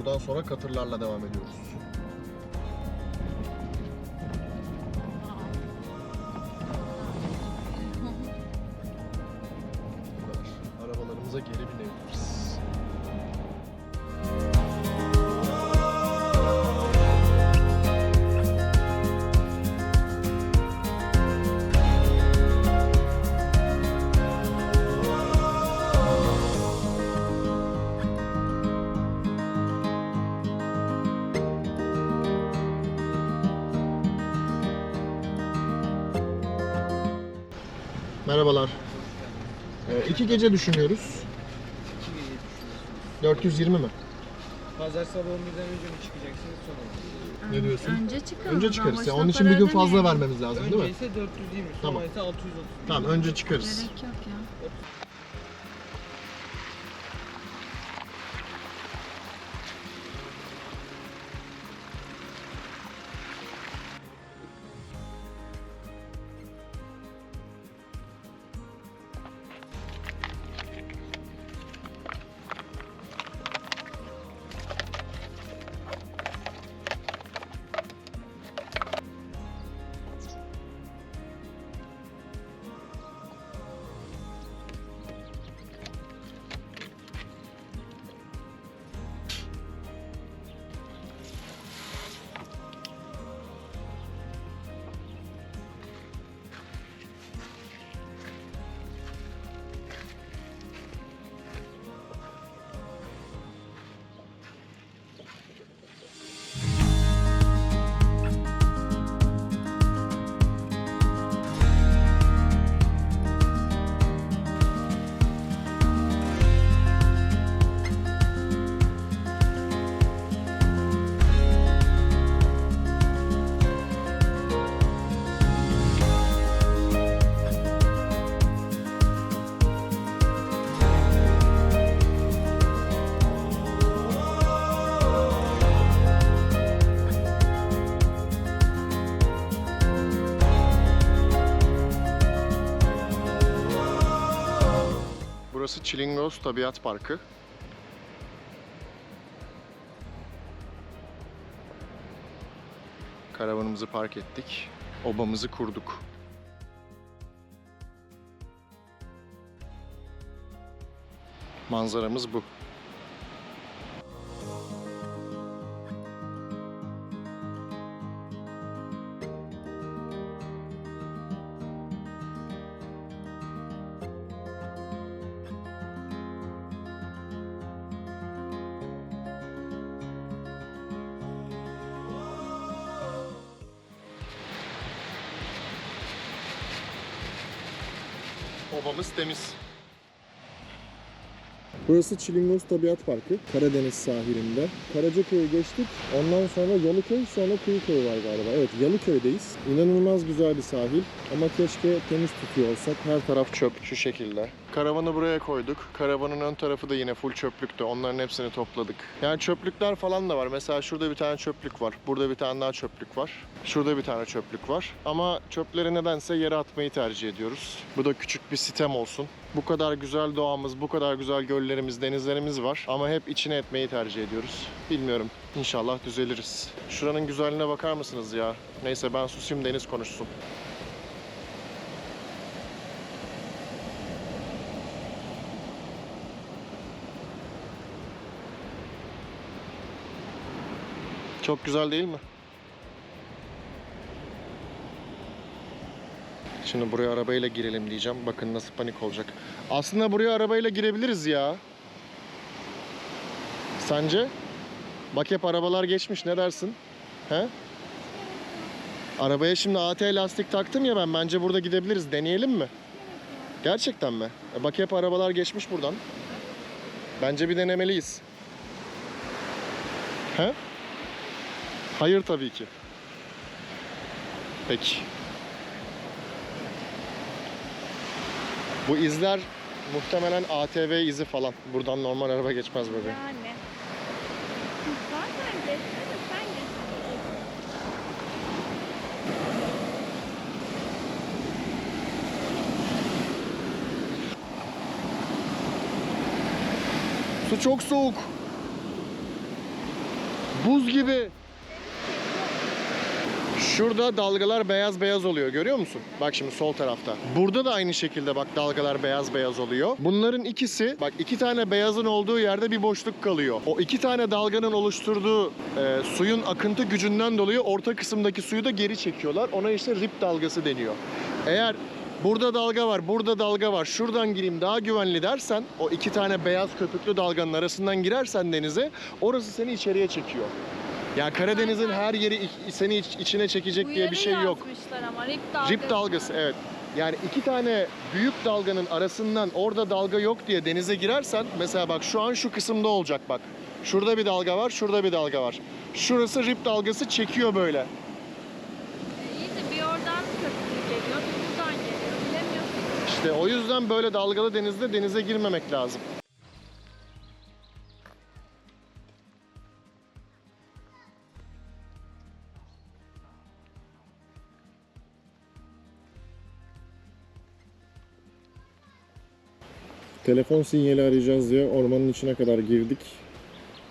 Buradan sonra katırlarla devam ediyoruz. Merhabalar. Ee, iki gece düşünüyoruz. İki gece düşünüyorsunuz. 420 mi? Pazar sabah 11'den önce mi çıkacaksınız sonra mı? Ne diyorsun? Önce çıkalım. Önce çıkarız. Ya. Onun için bir gün fazla vermemiz lazım değil Önce mi? ise 420, sonra Tamam. ise 630. Tamam önce çıkarız. Gerek yok ya. Çilingöz Tabiat Parkı. Karavanımızı park ettik. Obamızı kurduk. Manzaramız bu. Burası Çilingöz Tabiat Parkı. Karadeniz sahilinde. Karacaköy'ü geçtik. Ondan sonra Yalıköy, sonra Kuyuköy var galiba. Evet, Yalıköy'deyiz. İnanılmaz güzel bir sahil. Ama keşke temiz tutuyor olsak. Her taraf çöp şu şekilde. Karavanı buraya koyduk. Karavanın ön tarafı da yine full çöplüktü. Onların hepsini topladık. Yani çöplükler falan da var. Mesela şurada bir tane çöplük var. Burada bir tane daha çöplük var. Şurada bir tane çöplük var. Ama çöpleri nedense yere atmayı tercih ediyoruz. Bu da küçük bir sitem olsun. Bu kadar güzel doğamız, bu kadar güzel göllerimiz, denizlerimiz var. Ama hep içine etmeyi tercih ediyoruz. Bilmiyorum. İnşallah düzeliriz. Şuranın güzelliğine bakar mısınız ya? Neyse ben susayım deniz konuşsun. Çok güzel değil mi? Şimdi buraya arabayla girelim diyeceğim. Bakın nasıl panik olacak. Aslında buraya arabayla girebiliriz ya. Sence? Bak hep arabalar geçmiş. Ne dersin? He? Arabaya şimdi AT lastik taktım ya ben. Bence burada gidebiliriz. Deneyelim mi? Gerçekten mi? E bak hep arabalar geçmiş buradan. Bence bir denemeliyiz. He? Hayır tabii ki. Peki. Bu izler muhtemelen ATV izi falan. Buradan normal araba geçmez böyle. Yani. Zaten geçsene sen geç. Su çok soğuk. Buz gibi. Şurada dalgalar beyaz beyaz oluyor görüyor musun? Bak şimdi sol tarafta. Burada da aynı şekilde bak dalgalar beyaz beyaz oluyor. Bunların ikisi bak iki tane beyazın olduğu yerde bir boşluk kalıyor. O iki tane dalganın oluşturduğu e, suyun akıntı gücünden dolayı orta kısımdaki suyu da geri çekiyorlar. Ona işte rip dalgası deniyor. Eğer burada dalga var, burada dalga var, şuradan gireyim daha güvenli dersen o iki tane beyaz köpüklü dalganın arasından girersen denize orası seni içeriye çekiyor. Ya Karadeniz'in her yeri seni iç- içine çekecek diye bir şey yok. ama rip dalgası. Rip dalgası evet. Yani iki tane büyük dalganın arasından orada dalga yok diye denize girersen mesela bak şu an şu kısımda olacak bak. Şurada bir dalga var, şurada bir dalga var. Şurası rip dalgası çekiyor böyle. E, İyi de bir oradan geliyor, bir buradan geliyor. Bilemiyorsun. İşte o yüzden böyle dalgalı denizde denize girmemek lazım. Telefon sinyali arayacağız diye ormanın içine kadar girdik.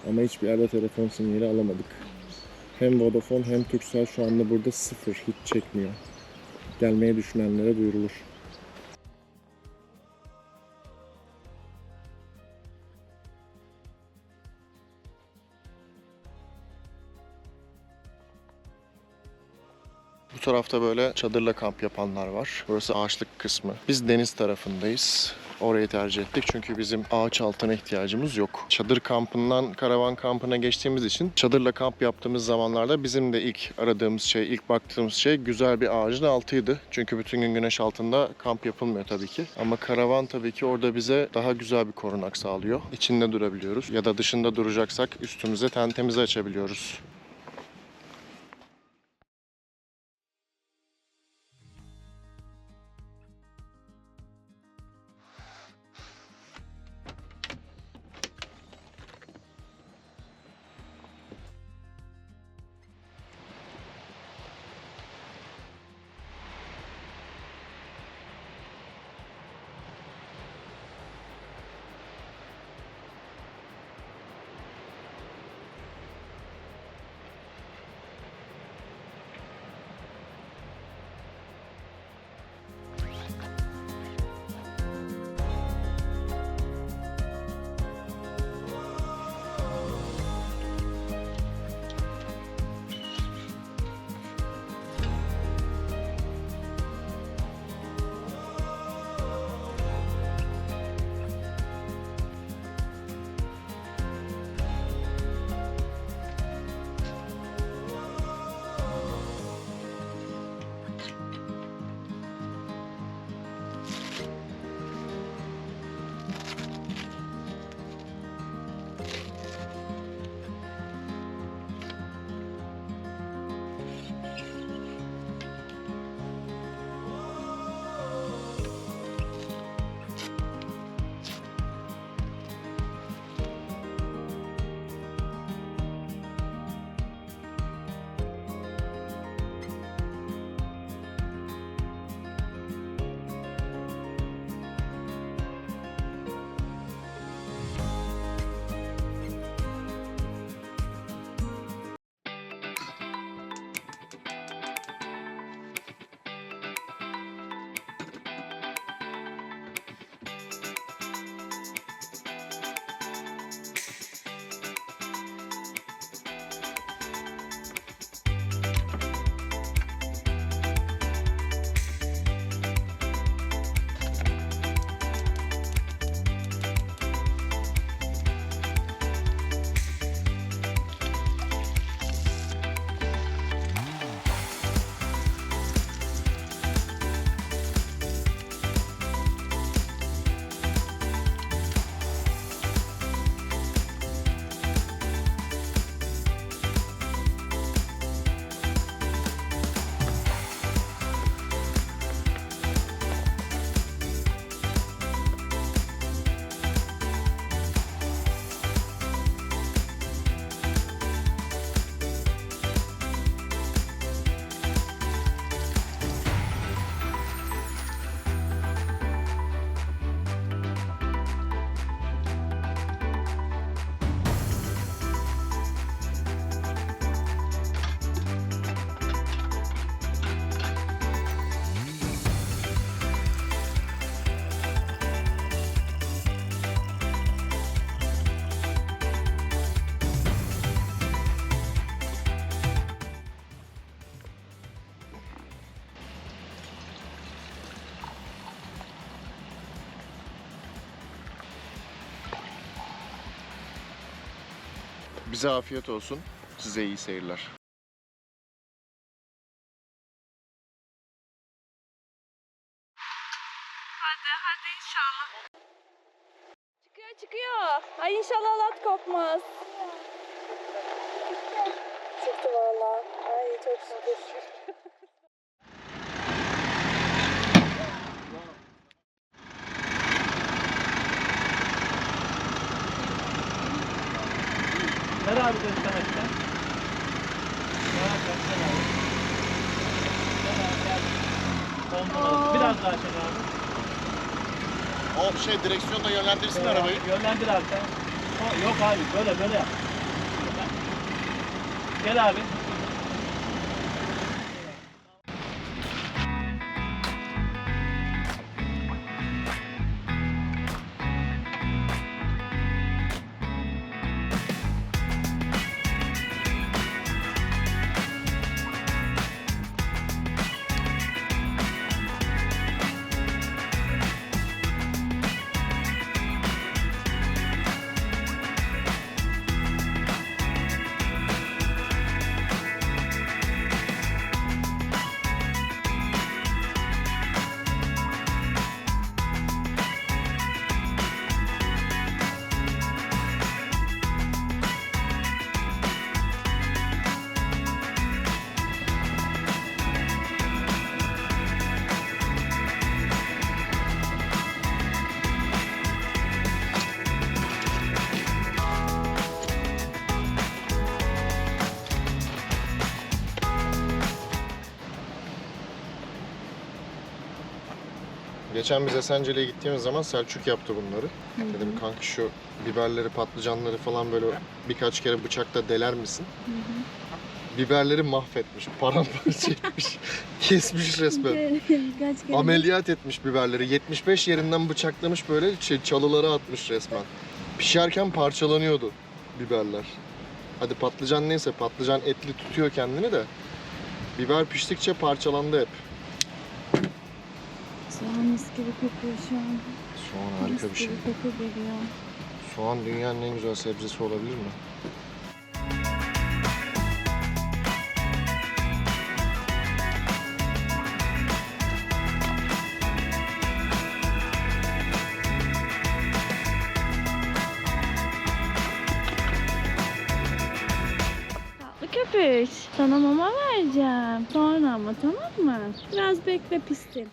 Ama hiçbir yerde telefon sinyali alamadık. Hem Vodafone hem Turkcell şu anda burada sıfır, hiç çekmiyor. Gelmeyi düşünenlere duyurulur. Bu tarafta böyle çadırla kamp yapanlar var. Burası ağaçlık kısmı. Biz deniz tarafındayız. Orayı tercih ettik çünkü bizim ağaç altına ihtiyacımız yok. Çadır kampından karavan kampına geçtiğimiz için çadırla kamp yaptığımız zamanlarda bizim de ilk aradığımız şey, ilk baktığımız şey güzel bir ağacın altıydı. Çünkü bütün gün güneş altında kamp yapılmıyor tabii ki. Ama karavan tabii ki orada bize daha güzel bir korunak sağlıyor. İçinde durabiliyoruz ya da dışında duracaksak üstümüze tentemizi açabiliyoruz. Bize afiyet olsun. Size iyi seyirler. Hadi hadi inşallah. Çıkıyor çıkıyor. Ay inşallah lat kopmaz. Çıktı valla. Ay çok şükür. Abi de sen açtan. Biraz daha çek abi. O şey direksiyonda yönlendirsin Yönlendir abi sen. Yok abi böyle böyle yap. Gel abi. Geçen biz Esenceli'ye gittiğimiz zaman Selçuk yaptı bunları. Dedim kanka şu biberleri, patlıcanları falan böyle birkaç kere bıçakla deler misin? Biberleri mahvetmiş, paramparça etmiş, kesmiş resmen. Ameliyat etmiş biberleri. 75 yerinden bıçaklamış böyle şey, çalılara atmış resmen. Pişerken parçalanıyordu biberler. Hadi patlıcan neyse patlıcan etli tutuyor kendini de. Biber piştikçe parçalandı hep. Mis gibi kokuyor şu an. Soğan harika bir Mis şey. gibi koku geliyor. Soğan dünyanın en güzel sebzesi olabilir mi? Köpüş. Sana mama vereceğim. Sonra ama tamam mı? Biraz bekle pistim.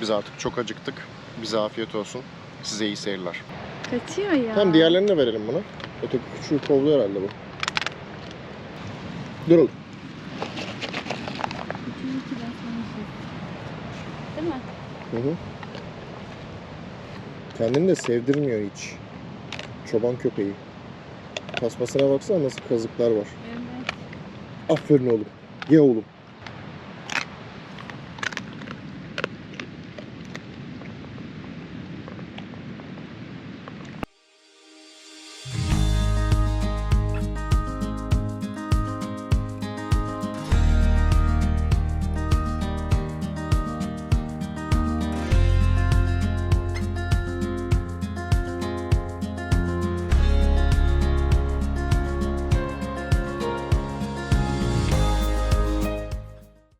Biz artık çok acıktık. Bize afiyet olsun. Size iyi seyirler. Kaçıyor ya. Hem diğerlerini de verelim buna. Öteki küçüğü kovluyor herhalde bu. Dur oğlum. Değil mi? Hı hı. Kendini de sevdirmiyor hiç. Çoban köpeği. Tasmasına baksana nasıl kazıklar var. Evet. Aferin oğlum. Ye oğlum.